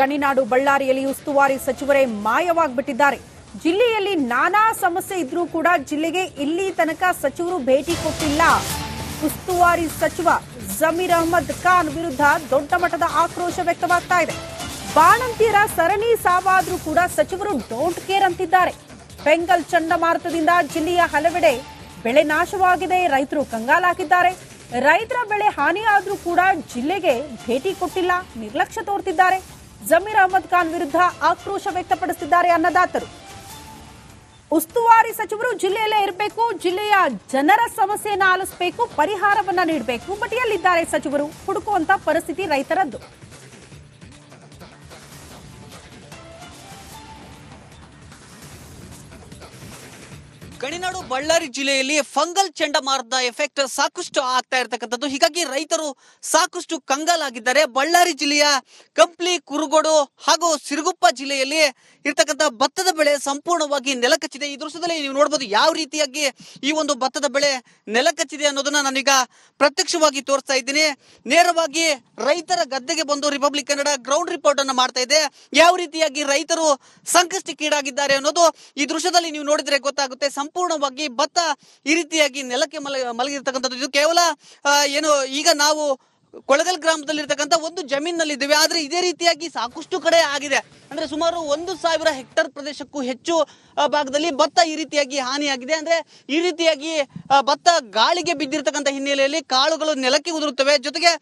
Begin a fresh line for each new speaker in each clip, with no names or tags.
ಗಣಿನಾಡು ಬಳ್ಳಾರಿಯಲ್ಲಿ ಉಸ್ತುವಾರಿ ಸಚಿವರೇ ಮಾಯವಾಗ್ಬಿಟ್ಟಿದ್ದಾರೆ. ಜಿಲ್ಲೆಯಲ್ಲಿ ನಾನಾ ಸಮಸ್ಯೆ ಇದ್ರೂ ಕೂಡ ಜಿಲ್ಲೆಗೆ ಇಲ್ಲಿ ತನಕ ಸಚಿವರು ಭೇಟಿ ಕೊಟ್ಟಿಲ್ಲ. ಉಸ್ತುವಾರಿ ಸಚಿವ ಜಮೀರ್ ಅಹಮದ್ ಖಾನ್ ವಿರುದ್ಧ ದೊಡ್ಡ ಮಟ್ಟದ ಆಕ್ರೋಶ ವ್ಯಕ್ತವಾಗ್ತಾ ಇದೆ. ಬಾಣಂತಿಯರ ಸರಣಿ ಸಾವಾದ್ರೂ ಕೂಡ ಸಚಿವರು ಡೋಂಟ್ ಕೇರ್ ಅಂತಿದ್ದಾರೆ. ಬೆಂಗಲ್ ಚಂಡಮಾರುತದಿಂದ ಜಿಲ್ಲೆಯ ಹಲವೆಡೆ ಬೆಳೆ ನಾಶವಾಗಿದೆ. ರೈತರು ಕಂಗಾಲಾಗಿದ್ದಾರೆ ರೈತರ ಬೆಳೆ ಹಾನಿಯಾದ್ರೂ ಕೂಡ ಜಿಲ್ಲೆಗೆ ಭೇಟಿ ಕೊಟ್ಟಿಲ್ಲ. ನಿರ್ಲಕ್ಷ್ಯ ತೋರ್ತಿದ್ದಾರೆ. ಜಮೀರ್ ಅಹಮದ್ ಖಾನ್ ವಿರುದ್ಧ ಆಕ್ರೋಶ ವ್ಯಕ್ತಪಡಿಸಿದ್ದಾರೆ ಅನ್ನದಾತರು. ಉಸ್ತುವಾರಿ ಸಚಿವರು ಜಿಲ್ಲೆಯಲ್ಲೇ ಇರಬೇಕು, ಜಿಲ್ಲೆಯ ಜನರ ಸಮಸ್ಯೆಯನ್ನು ಆಲಿಸಬೇಕು, ಪರಿಹಾರವನ್ನ ನೀಡಬೇಕು ಬಟ್ ಎಲ್ಲಿದ್ದಾರೆ ಸಚಿವರು. ಹುಡುಕುವಂತ ಪರಿಸ್ಥಿತಿ ರೈತರದ್ದು.
ಗಣಿನಾಡು ಬಳ್ಳಾರಿ ಜಿಲ್ಲೆಯಲ್ಲಿ ಫಂಗಲ್ ಚಂಡಮಾರುತದ ಎಫೆಕ್ಟ್ ಸಾಕಷ್ಟು ಆಗ್ತಾ ಇರತಕ್ಕಂಥದ್ದು. ಹೀಗಾಗಿ ರೈತರು ಸಾಕಷ್ಟು ಕಂಗಾಲಾಗಿದ್ದಾರೆ. ಬಳ್ಳಾರಿ ಜಿಲ್ಲೆಯ ಕಂಪ್ಲಿ ಕುರುಗೋಡು ಹಾಗೂ ಸಿರುಗುಪ್ಪ ಜಿಲ್ಲೆಯಲ್ಲಿ ಇರ್ತಕ್ಕಂಥ ಭತ್ತದ ಬೆಳೆ ಸಂಪೂರ್ಣವಾಗಿ ನೆಲಕಚ್ಚಿದೆ. ಈ ದೃಶ್ಯದಲ್ಲಿ ನೀವು ನೋಡಬಹುದು ಯಾವ ರೀತಿಯಾಗಿ ಈ ಒಂದು ಭತ್ತದ ಬೆಳೆ ನೆಲಕಚ್ಚಿದೆ ಅನ್ನೋದನ್ನ ನಾನೀಗ ಪ್ರತ್ಯಕ್ಷವಾಗಿ ತೋರಿಸ್ತಾ ಇದ್ದೀನಿ. ನೇರವಾಗಿ ರೈತರ ಗದ್ದೆಗೆ ಬಂದು ರಿಪಬ್ಲಿಕ್ ಕನ್ನಡ ಗ್ರೌಂಡ್ ರಿಪೋರ್ಟ್ ಅನ್ನು ಮಾಡ್ತಾ ಇದೆ. ಯಾವ ರೀತಿಯಾಗಿ ರೈತರು ಸಂಕಷ್ಟಕ್ಕೀಡಾಗಿದ್ದಾರೆ ಅನ್ನೋದು ಈ ದೃಶ್ಯದಲ್ಲಿ ನೀವು ನೋಡಿದ್ರೆ ಗೊತ್ತಾಗುತ್ತೆ. ಸಂಪೂರ್ಣವಾಗಿ ಭತ್ತ ಈ ರೀತಿಯಾಗಿ ನೆಲಕ್ಕೆ ಮಲ, ಮಲಗಿರ್ತಕ್ಕಂಥದ್ದು. ಇದು ಕೇವಲ ಏನು, ಈಗ ನಾವು ಕೊಳಗಲ್ ಗ್ರಾಮದಲ್ಲಿ ಇರ್ತಕ್ಕಂಥ ಒಂದು ಜಮೀನಲ್ಲಿ ಇದ್ದೇವೆ ಆದ್ರೆ ಇದೇ ರೀತಿಯಾಗಿ ಸಾಕಷ್ಟು ಕಡೆ ಆಗಿದೆ. ಅಂದ್ರೆ ಸುಮಾರು ಒಂದು ಸಾವಿರ ಹೆಕ್ಟರ್ ಪ್ರದೇಶಕ್ಕೂ ಹೆಚ್ಚು ಭಾಗದಲ್ಲಿ ಭತ್ತ ಈ ರೀತಿಯಾಗಿ ಹಾನಿಯಾಗಿದೆ. ಅಂದ್ರೆ ಈ ರೀತಿಯಾಗಿ ಭತ್ತ ಗಾಳಿಗೆ ಬಿದ್ದಿರ್ತಕ್ಕಂಥ ಹಿನ್ನೆಲೆಯಲ್ಲಿ ಕಾಳುಗಳು ನೆಲಕ್ಕೆ ಉದುರುತ್ತವೆ. ಜೊತೆಗೆ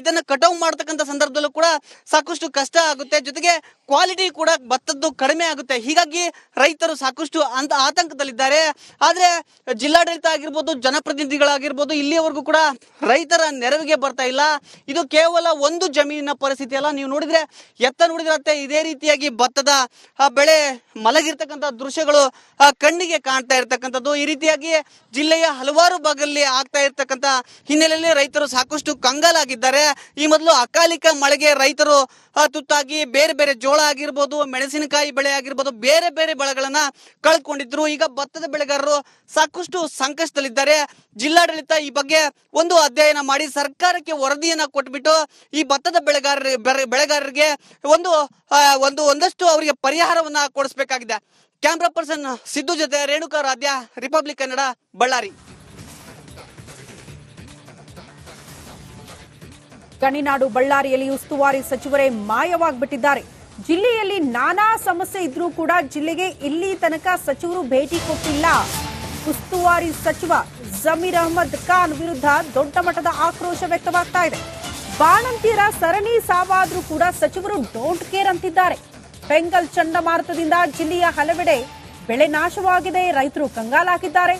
ಇದನ್ನ ಕಟಾವು ಮಾಡ್ತಕ್ಕಂಥ ಸಂದರ್ಭದಲ್ಲೂ ಕೂಡ ಸಾಕಷ್ಟು ಕಷ್ಟ ಆಗುತ್ತೆ. ಜೊತೆಗೆ ಕ್ವಾಲಿಟಿ ಕೂಡ ಭತ್ತದ್ದು ಕಡಿಮೆ ಆಗುತ್ತೆ. ಹೀಗಾಗಿ ರೈತರು ಸಾಕಷ್ಟು ಅಂತ ಆತಂಕದಲ್ಲಿದ್ದಾರೆ. ಆದ್ರೆ ಜಿಲ್ಲಾಡಳಿತ ಆಗಿರ್ಬೋದು, ಜನಪ್ರತಿನಿಧಿಗಳಾಗಿರ್ಬೋದು ಇಲ್ಲಿಯವರೆಗೂ ಕೂಡ ರೈತರ ನೆರವಿಗೆ ಬರ್ತಾ ಇಲ್ಲ. ಇದು ಕೇವಲ ಒಂದು ಜಮೀನಿನ ಪರಿಸ್ಥಿತಿ ಅಲ್ಲ. ನೀವು ನೋಡಿದ್ರೆ ಎತ್ತ ನೋಡಿದ್ರೆ ಇದೇ ರೀತಿಯಾಗಿ ಭತ್ತದ ಬೆಳೆ ಮಲಗಿರ್ತಕ್ಕಂಥ ದೃಶ್ಯಗಳು ಕಣ್ಣಿಗೆ ಕಾಣ್ತಾ ಇರ್ತಕ್ಕಂಥದ್ದು. ಈ ರೀತಿಯಾಗಿ ಜಿಲ್ಲೆಯ ಹಲವಾರು ಭಾಗದಲ್ಲಿ ಆಗ್ತಾ ಇರ್ತಕ್ಕಂಥ ಹಿನ್ನೆಲೆಯಲ್ಲಿ ರೈತರು ಸಾಕಷ್ಟು ಕಂಗಾಲಾಗಿದ್ದಾರೆ. ಈ ಮೊದಲು ಅಕಾಲಿಕ ಮಳೆಗೆ ರೈತರು ತುತ್ತಾಗಿ ಬೇರೆ ಬೇರೆ ಜೋಳ ಆಗಿರ್ಬೋದು, ಮೆಣಸಿನಕಾಯಿ ಬೆಳೆ ಆಗಿರ್ಬೋದು, ಬೇರೆ ಬೇರೆ ಬೆಳೆಗಳನ್ನ ಕಳ್ಕೊಂಡಿದ್ರು. ಈಗ ಭತ್ತದ ಬೆಳೆಗಾರರು ಸಾಕಷ್ಟು ಸಂಕಷ್ಟದಲ್ಲಿದ್ದಾರೆ. ಜಿಲ್ಲಾಡಳಿತ ಈ ಬಗ್ಗೆ ಒಂದು ಅಧ್ಯಯನ ಮಾಡಿ, ಸರ್ಕಾರಕ್ಕೆ ವರದಿಯನ್ನ ಕೊಟ್ಬಿಟ್ಟು ಈ ಭತ್ತದ ಬೆಳೆಗಾರರ ಬೆಳೆಗಾರರಿಗೆ ಒಂದು ಒಂದು, ಒಂದಷ್ಟು ಅವರಿಗೆ ಪರಿಹಾರವನ್ನ ಕೊಡಿಸ್ಬೇಕಾಗಿದೆ. ಕ್ಯಾಮ್ರಾ ಪರ್ಸನ್ ಸಿದ್ದು ಜೊತೆ ರೇಣುಕಾ ರಾಧ್ಯ, ರಿಪಬ್ಲಿಕ್ ಕನ್ನಡ, ಬಳ್ಳಾರಿ.
ಗಣಿನಾಡು ಬಳ್ಳಾರಿಯಲ್ಲಿ ಉಸ್ತುವಾರಿ ಸಚಿವರೇ ಮಾಯವಾಗ್ಬಿಟ್ಟಿದ್ದಾರೆ. ಜಿಲ್ಲೆಯಲ್ಲಿ ನಾನಾ ಸಮಸ್ಯೆ ಇದ್ರೂ ಕೂಡ ಜಿಲ್ಲೆಗೆ ಇಲ್ಲಿ ತನಕ ಸಚಿವರು ಭೇಟಿ ಕೊಟ್ಟಿಲ್ಲ. ಉಸ್ತುವಾರಿ ಸಚಿವ ಜಮೀರ್ ಅಹಮದ್ ಖಾನ್ ವಿರುದ್ಧ ದೊಡ್ಡ ಮಟ್ಟದ ಆಕ್ರೋಶ ವ್ಯಕ್ತವಾಗ್ತಾ ಇದೆ. ಬಾಣಂತಿಯರ ಸರಣಿ ಸಾವಾದರೂ ಕೂಡ ಸಚಿವರು ಡೋಂಟ್ ಕೇರ್ ಅಂತಿದ್ದಾರೆ. ಬೆಂಗಲ್ ಚಂಡಮಾರುತದಿಂದ ಜಿಲ್ಲೆಯ ಹಲವೆಡೆ ಬೆಳೆ ನಾಶವಾಗಿದೆ, ರೈತರು ಕಂಗಾಲಾಗಿದ್ದಾರೆ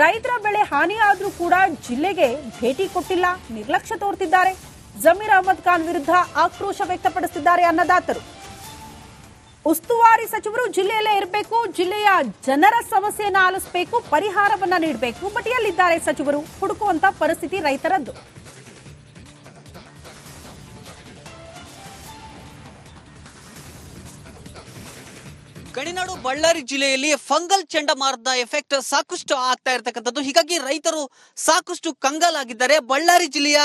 ರೈತರ ಬೆಳೆ ಹಾನಿಯಾದರೂ ಕೂಡ ಜಿಲ್ಲೆಗೆ ಭೇಟಿ ಕೊಟ್ಟಿಲ್ಲ, ನಿರ್ಲಕ್ಷ್ಯ ತೋರ್ತಿದ್ದಾರೆ. ಜಮೀರ್ ಅಹಮದ್ ಖಾನ್ ವಿರುದ್ಧ ಆಕ್ರೋಶ ವ್ಯಕ್ತಪಡಿಸಿದ್ದಾರೆ ಅನ್ನದಾತರು. ಉಸ್ತುವಾರಿ ಸಚಿವರು ಜಿಲ್ಲೆಯಲ್ಲೇ ಇರಬೇಕು, ಜಿಲ್ಲೆಯ ಜನರ ಸಮಸ್ಯೆಯನ್ನು ಆಲಿಸಬೇಕು, ಪರಿಹಾರವನ್ನ ನೀಡಬೇಕು. ಬಟ್ ಎಲ್ಲಿದ್ದಾರೆ ಸಚಿವರು ಹುಡುಕುವಂತ ಪರಿಸ್ಥಿತಿ ರೈತರದ್ದು.
ಗಣಿನಾಡು ಬಳ್ಳಾರಿ ಜಿಲ್ಲೆಯಲ್ಲಿ ಫಂಗಲ್ ಚಂಡಮಾರುತದ ಎಫೆಕ್ಟ್ ಸಾಕಷ್ಟು ಆಗ್ತಾ ಇರತಕ್ಕಂಥದ್ದು. ಹೀಗಾಗಿ ರೈತರು ಸಾಕಷ್ಟು ಕಂಗಾಲಾಗಿದ್ದಾರೆ. ಬಳ್ಳಾರಿ ಜಿಲ್ಲೆಯ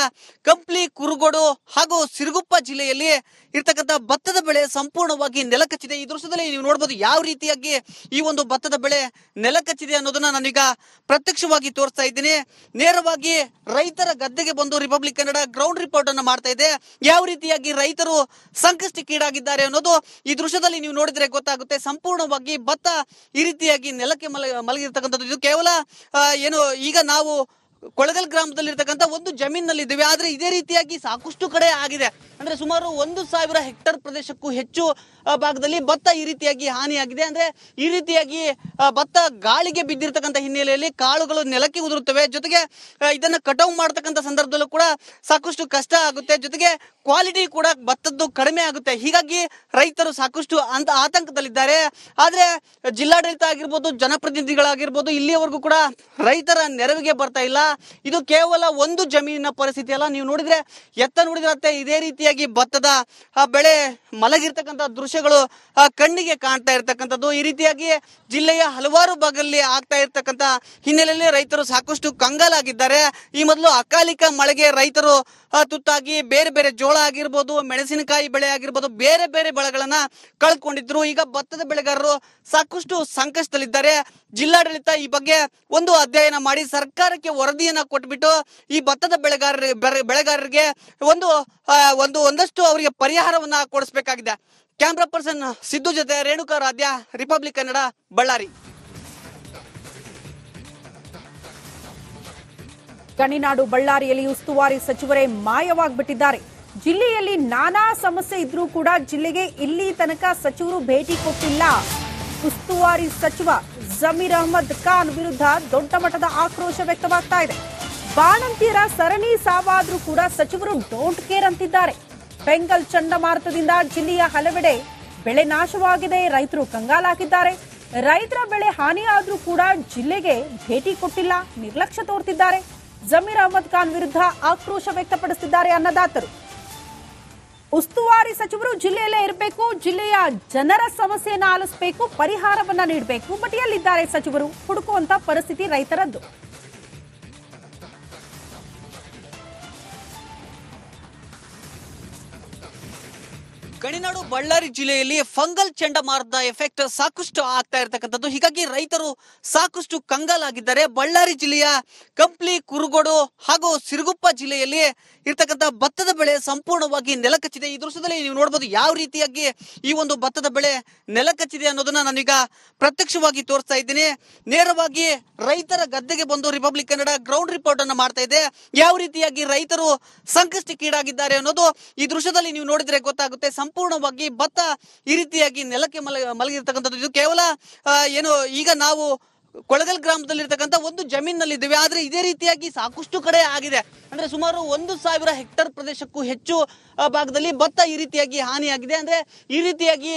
ಕಂಪ್ಲಿ, ಕುರುಗೋಡು ಹಾಗೂ ಸಿರುಗುಪ್ಪ ಜಿಲ್ಲೆಯಲ್ಲಿ ಇರ್ತಕ್ಕಂಥ ಭತ್ತದ ಬೆಳೆ ಸಂಪೂರ್ಣವಾಗಿ ನೆಲಕಚ್ಚಿದೆ. ಈ ದೃಶ್ಯದಲ್ಲಿ ನೀವು ನೋಡಬಹುದು ಯಾವ ರೀತಿಯಾಗಿ ಈ ಒಂದು ಭತ್ತದ ಬೆಳೆ ನೆಲಕಚ್ಚಿದೆ ಅನ್ನೋದನ್ನ ನಾನೀಗ ಪ್ರತ್ಯಕ್ಷವಾಗಿ ತೋರಿಸ್ತಾ ಇದ್ದೀನಿ. ನೇರವಾಗಿ ರೈತರ ಗದ್ದೆಗೆ ಬಂದು ರಿಪಬ್ಲಿಕ್ ಕನ್ನಡ ಗ್ರೌಂಡ್ ರಿಪೋರ್ಟ್ ಅನ್ನು ಮಾಡ್ತಾ ಇದೆ. ಯಾವ ರೀತಿಯಾಗಿ ರೈತರು ಸಂಕಷ್ಟಕ್ಕೀಡಾಗಿದ್ದಾರೆ ಅನ್ನೋದು ಈ ದೃಶ್ಯದಲ್ಲಿ ನೀವು ನೋಡಿದ್ರೆ ಗೊತ್ತಾಗುತ್ತೆ. ಸಂಪೂರ್ಣವಾಗಿ ಭತ್ತ ಈ ರೀತಿಯಾಗಿ ನೆಲಕ್ಕೆ ಮಲ ಮಲಗಿರ್ತಕ್ಕಂಥದ್ದು. ಇದು ಕೇವಲ ಏನು ಈಗ ನಾವು ಕೊಳಗಲ್ ಗ್ರಾಮದಲ್ಲಿ ಇರತಕ್ಕಂತ ಒಂದು ಜಮೀನಲ್ಲಿ ಇದ್ದೇವೆ ಆದ್ರೆ ಇದೇ ರೀತಿಯಾಗಿ ಸಾಕಷ್ಟು ಕಡೆ ಆಗಿದೆ. ಅಂದ್ರೆ ಸುಮಾರು ಒಂದು ಸಾವಿರ ಹೆಕ್ಟರ್ ಪ್ರದೇಶಕ್ಕೂ ಹೆಚ್ಚು ಭಾಗದಲ್ಲಿ ಭತ್ತ ಈ ರೀತಿಯಾಗಿ ಹಾನಿಯಾಗಿದೆ. ಅಂದ್ರೆ ಈ ರೀತಿಯಾಗಿ ಭತ್ತ ಗಾಳಿಗೆ ಬಿದ್ದಿರ್ತಕ್ಕಂಥ ಹಿನ್ನೆಲೆಯಲ್ಲಿ ಕಾಳುಗಳು ನೆಲಕ್ಕೆ ಉದುರುತ್ತವೆ. ಜೊತೆಗೆ ಇದನ್ನ ಕಟಾವು ಮಾಡ್ತಕ್ಕಂಥ ಸಂದರ್ಭದಲ್ಲೂ ಕೂಡ ಸಾಕಷ್ಟು ಕಷ್ಟ ಆಗುತ್ತೆ. ಜೊತೆಗೆ ಕ್ವಾಲಿಟಿ ಕೂಡ ಭತ್ತದ್ದು ಕಡಿಮೆ ಆಗುತ್ತೆ. ಹೀಗಾಗಿ ರೈತರು ಸಾಕಷ್ಟು ಅಂತ, ಆತಂಕದಲ್ಲಿದ್ದಾರೆ. ಆದ್ರೆ ಜಿಲ್ಲಾಡಳಿತ ಆಗಿರ್ಬೋದು, ಜನಪ್ರತಿನಿಧಿಗಳಾಗಿರ್ಬೋದು ಇಲ್ಲಿಯವರೆಗೂ ಕೂಡ ರೈತರ ನೆರವಿಗೆ ಬರ್ತಾ ಇಲ್ಲ. ಇದು ಕೇವಲ ಒಂದು ಜಮೀನಿನ ಪರಿಸ್ಥಿತಿ ಅಲ್ಲ. ನೀವು ನೋಡಿದ್ರೆ ಎತ್ತ ನೋಡಿದ್ರೆ ಇದೇ ರೀತಿಯಾಗಿ ಭತ್ತದ ಬೆಳೆ ಮಲಗಿರ್ತಕ್ಕಂಥ ದೃಶ್ಯಗಳು ಕಣ್ಣಿಗೆ ಕಾಣ್ತಾ ಇರ್ತಕ್ಕಂಥದ್ದು. ಈ ರೀತಿಯಾಗಿ ಜಿಲ್ಲೆಯ ಹಲವಾರು ಭಾಗದಲ್ಲಿ ಆಗ್ತಾ ಇರ್ತಕ್ಕಂತ ಹಿನ್ನೆಲೆಯಲ್ಲಿ ರೈತರು ಸಾಕಷ್ಟು ಕಂಗಾಲಾಗಿದ್ದಾರೆ. ಈ ಮೊದಲು ಅಕಾಲಿಕ ಮಳೆಗೆ ರೈತರು ತುತ್ತಾಗಿ ಬೇರೆ ಬೇರೆ ಜೋಳ ಆಗಿರ್ಬೋದು, ಮೆಣಸಿನಕಾಯಿ ಬೆಳೆ ಆಗಿರ್ಬೋದು, ಬೇರೆ ಬೇರೆ ಬೆಳೆಗಳನ್ನ ಕಳ್ಕೊಂಡಿದ್ರು. ಈಗ ಭತ್ತದ ಬೆಳೆಗಾರರು ಸಾಕಷ್ಟು ಸಂಕಷ್ಟದಲ್ಲಿದ್ದಾರೆ. ಜಿಲ್ಲಾಡಳಿತ ಈ ಬಗ್ಗೆ ಒಂದು ಅಧ್ಯಯನ ಮಾಡಿ, ಸರ್ಕಾರಕ್ಕೆ ವರದಿಯನ್ನ ಕೊಟ್ಬಿಟ್ಟು ಈ ಭತ್ತದ ಬೆಳೆಗಾರ ಬೆಳೆಗಾರರಿಗೆ ಒಂದು ಒಂದು, ಒಂದಷ್ಟು ಅವರಿಗೆ ಪರಿಹಾರವನ್ನ ಕೊಡಿಸ್ಬೇಕಾಗಿದೆ. ಕ್ಯಾಮ್ರಾ ಪರ್ಸನ್ ಸಿದ್ದು ಜೊತೆ ರೇಣುಕಾ ರಾಧ್ಯ, ರಿಪಬ್ಲಿಕ್ ಕನ್ನಡ, ಬಳ್ಳಾರಿ.
ಗಣಿನಾಡು ಬಳ್ಳಾರಿಯಲ್ಲಿ ಉಸ್ತುವಾರಿ ಸಚಿವರೇ ಮಾಯವಾಗ್ಬಿಟ್ಟಿದ್ದಾರೆ. ಜಿಲ್ಲೆಯಲ್ಲಿ ನಾನಾ ಸಮಸ್ಯೆ ಇದ್ರೂ ಕೂಡ ಜಿಲ್ಲೆಗೆ ಇಲ್ಲಿ ತನಕ ಸಚಿವರು ಭೇಟಿ ಕೊಟ್ಟಿಲ್ಲ. ಉಸ್ತುವಾರಿ ಸಚಿವ ಜಮೀರ್ ಅಹಮದ್ ಖಾನ್ ವಿರುದ್ಧ ದೊಡ್ಡ ಮಟ್ಟದ ಆಕ್ರೋಶ ವ್ಯಕ್ತವಾಗ್ತಾ ಇದೆ. ಬಾಣಂತಿಯರ ಸರಣಿ ಸಾವಾದ್ರೂ ಕೂಡ ಸಚಿವರು ಡೋಂಟ್ ಕೇರ್ ಅಂತಿದ್ದಾರೆ. ಬೆಂಗಲ್ ಚಂಡಮಾರುತದಿಂದ ಜಿಲ್ಲೆಯ ಹಲವೆಡೆ ಬೆಳೆ ನಾಶವಾಗಿದೆ. ರೈತರು ಕಂಗಾಲಾಗಿದ್ದಾರೆ. ರೈತರ ಬೆಳೆ ಹಾನಿಯಾದರೂ ಕೂಡ ಜಿಲ್ಲೆಗೆ ಭೇಟಿ ಕೊಟ್ಟಿಲ್ಲ. ನಿರ್ಲಕ್ಷ್ಯ ತೋರ್ತಿದ್ದಾರೆ. ಜಮೀರ್ ಅಹಮದ್ ಖಾನ್ ವಿರುದ್ಧ ಆಕ್ರೋಶ ವ್ಯಕ್ತಪಡಿಸಿದ್ದಾರೆ ಅನ್ನದಾತರು. ಉಸ್ತುವಾರಿ ಸಚಿವರು ಜಿಲ್ಲೆಯಲ್ಲೇ ಇರಬೇಕು, ಜಿಲ್ಲೆಯ ಜನರ ಸಮಸ್ಯೆಯನ್ನು ಆಲಿಸಬೇಕು, ಪರಿಹಾರವನ್ನ ನೀಡಬೇಕು ಬಟ್ ಎಲ್ಲಿದ್ದಾರೆ ಸಚಿವರು. ಹುಡುಕುವಂತ ಪರಿಸ್ಥಿತಿ ರೈತರದ್ದು.
ಗಣಿನಾಡು ಬಳ್ಳಾರಿ ಜಿಲ್ಲೆಯಲ್ಲಿ ಫಂಗಲ್ ಚಂಡಮಾರುತದ ಎಫೆಕ್ಟ್ ಸಾಕಷ್ಟು ಆಗ್ತಾ ಇರತಕ್ಕಂಥದ್ದು. ಹೀಗಾಗಿ ರೈತರು ಸಾಕಷ್ಟು ಕಂಗಾಲಾಗಿದ್ದಾರೆ ಬಳ್ಳಾರಿ ಜಿಲ್ಲೆಯ ಕಂಪ್ಲಿ, ಕುರುಗೋಡು ಹಾಗೂ ಸಿರುಗುಪ್ಪ ಜಿಲ್ಲೆಯಲ್ಲಿ ಇರ್ತಕ್ಕಂಥ ಭತ್ತದ ಬೆಳೆ ಸಂಪೂರ್ಣವಾಗಿ ನೆಲಕಚ್ಚಿದೆ. ಈ ದೃಶ್ಯದಲ್ಲಿ ನೀವು ನೋಡಬಹುದು ಯಾವ ರೀತಿಯಾಗಿ ಈ ಒಂದು ಭತ್ತದ ಬೆಳೆ ನೆಲಕಚ್ಚಿದೆ ಅನ್ನೋದನ್ನ ನಾನೀಗ ಪ್ರತ್ಯಕ್ಷವಾಗಿ ತೋರಿಸ್ತಾ ಇದ್ದೀನಿ. ನೇರವಾಗಿ ರೈತರ ಗದ್ದೆಗೆ ಬಂದು ರಿಪಬ್ಲಿಕ್ ಕನ್ನಡ ಗ್ರೌಂಡ್ ರಿಪೋರ್ಟ್ ಅನ್ನು ಮಾಡ್ತಾ ಇದೆ. ಯಾವ ರೀತಿಯಾಗಿ ರೈತರು ಸಂಕಷ್ಟಕ್ಕೀಡಾಗಿದ್ದಾರೆ ಅನ್ನೋದು ಈ ದೃಶ್ಯದಲ್ಲಿ ನೀವು ನೋಡಿದ್ರೆ ಗೊತ್ತಾಗುತ್ತೆ. ಸಂಪೂರ್ಣವಾಗಿ ಭತ್ತ ಈ ರೀತಿಯಾಗಿ ನೆಲಕ್ಕೆ ಮಲ ಮಲಗಿರ್ತಕ್ಕಂಥದ್ದು. ಇದು ಕೇವಲ ಏನು ಈಗ ನಾವು ಕೊಳಗಲ್ ಗ್ರಾಮದಲ್ಲಿರ್ತಕ್ಕಂಥ ಒಂದು ಜಮೀನಿನಲ್ಲಿದ್ದೇವೆ ಆದ್ರೆ ಇದೇ ರೀತಿಯಾಗಿ ಸಾಕಷ್ಟು ಕಡೆ ಆಗಿದೆ. ಅಂದ್ರೆ ಸುಮಾರು ಒಂದು ಸಾವಿರ ಹೆಕ್ಟರ್ ಪ್ರದೇಶಕ್ಕೂ ಹೆಚ್ಚು ಭಾಗದಲ್ಲಿ ಭತ್ತ ಈ ರೀತಿಯಾಗಿ ಹಾನಿಯಾಗಿದೆ. ಅಂದ್ರೆ ಈ ರೀತಿಯಾಗಿ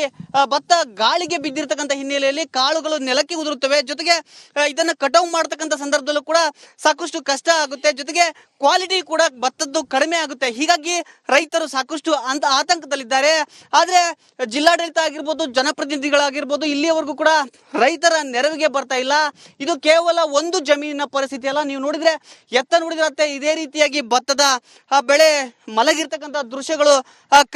ಭತ್ತ ಗಾಳಿಗೆ ಬಿದ್ದಿರ್ತಕ್ಕಂಥ ಹಿನ್ನೆಲೆಯಲ್ಲಿ ಕಾಳುಗಳು ನೆಲಕ್ಕೆ ಉದುರುತ್ತವೆ. ಜೊತೆಗೆ ಇದನ್ನು ಇದನ್ನ ಕಟಾವು ಮಾಡ್ತಕ್ಕಂಥ ಸಂದರ್ಭದಲ್ಲೂ ಕೂಡ ಸಾಕಷ್ಟು ಕಷ್ಟ ಆಗುತ್ತೆ. ಜೊತೆಗೆ ಕ್ವಾಲಿಟಿ ಕೂಡ ಭತ್ತದ್ದು ಕಡಿಮೆ ಆಗುತ್ತೆ. ಹೀಗಾಗಿ ರೈತರು ಸಾಕಷ್ಟು ಅಂತ ಆತಂಕದಲ್ಲಿದ್ದಾರೆ. ಆದ್ರೆ ಜಿಲ್ಲಾಡಳಿತ ಆಗಿರ್ಬೋದು, ಜನಪ್ರತಿನಿಧಿಗಳಾಗಿರ್ಬೋದು, ಇಲ್ಲಿಯವರೆಗೂ ಕೂಡ ರೈತರ ನೆರವಿಗೆ ಬರ್ತಾ ಇಲ್ಲ. ಇದು ಕೇವಲ ಒಂದು ಜಮೀನಿನ ಪರಿಸ್ಥಿತಿ ಅಲ್ಲ. ನೀವು ನೋಡಿದ್ರೆ ಎತ್ತ ನೋಡಿದ್ರೆ ಇದೇ ರೀತಿಯಾಗಿ ಭತ್ತದ ಬೆಳೆ ಮಲಗಿರ್ತಕ್ಕಂಥ ದೃಶ್ಯಗಳು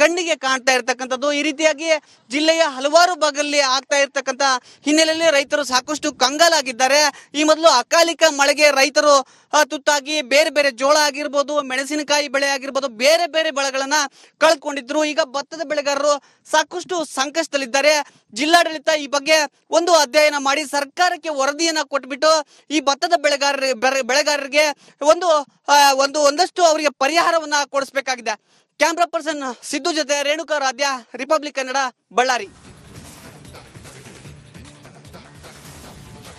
ಕಣ್ಣಿಗೆ ಕಾಣ್ತಾ ಇರ್ತಕ್ಕಂಥದ್ದು. ಈ ರೀತಿಯಾಗಿ ಜಿಲ್ಲೆಯ ಹಲವಾರು ಭಾಗದಲ್ಲಿ ಆಗ್ತಾ ಇರ್ತಕ್ಕಂಥ ಹಿನ್ನೆಲೆಯಲ್ಲಿ ರೈತರು ಸಾಕಷ್ಟು ಕಂಗಾಲಾಗಿದ್ದಾರೆ. ಈ ಮೊದಲು ಅಕಾಲಿಕ ಮಳೆಗೆ ರೈತರು ತುತ್ತಾಗಿ ಬೇರೆ ಬೇರೆ ಜೋಳ ಆಗಿರ್ಬೋದು, ಮೆಣಸಿನಕಾಯಿ ಬೆಳೆ ಆಗಿರ್ಬೋದು, ಬೇರೆ ಬೇರೆ ಬೆಳೆಗಳನ್ನ ಕಳ್ಕೊಂಡಿದ್ರು. ಈಗ ಭತ್ತದ ಬೆಳೆಗಾರರು ಸಾಕಷ್ಟು ಸಂಕಷ್ಟದಲ್ಲಿದ್ದಾರೆ. ಜಿಲ್ಲಾಡಳಿತ ಈ ಬಗ್ಗೆ ಒಂದು ಅಧ್ಯಯನ ಮಾಡಿ, ಸರ್ಕಾರಕ್ಕೆ ವರದಿಯನ್ನ ಕೊಟ್ಬಿಟ್ಟು ಈ ಭತ್ತದ ಬೆಳೆಗಾರರ ಬೆಳೆ- ಬೆಳೆಗಾರರಿಗೆ ಒಂದು ಒಂದು, ಒಂದಷ್ಟು ಅವರಿಗೆ ಪರಿಹಾರವನ್ನ ಕೊಡಿಸ್ಬೇಕಾಗಿದೆ. ಕ್ಯಾಮ್ರಾ ಪರ್ಸನ್ ಸಿದ್ದು ಜೊತೆ ರೇಣುಕಾ ರಾಧ್ಯ, ರಿಪಬ್ಲಿಕ್ ಕನ್ನಡ, ಬಳ್ಳಾರಿ.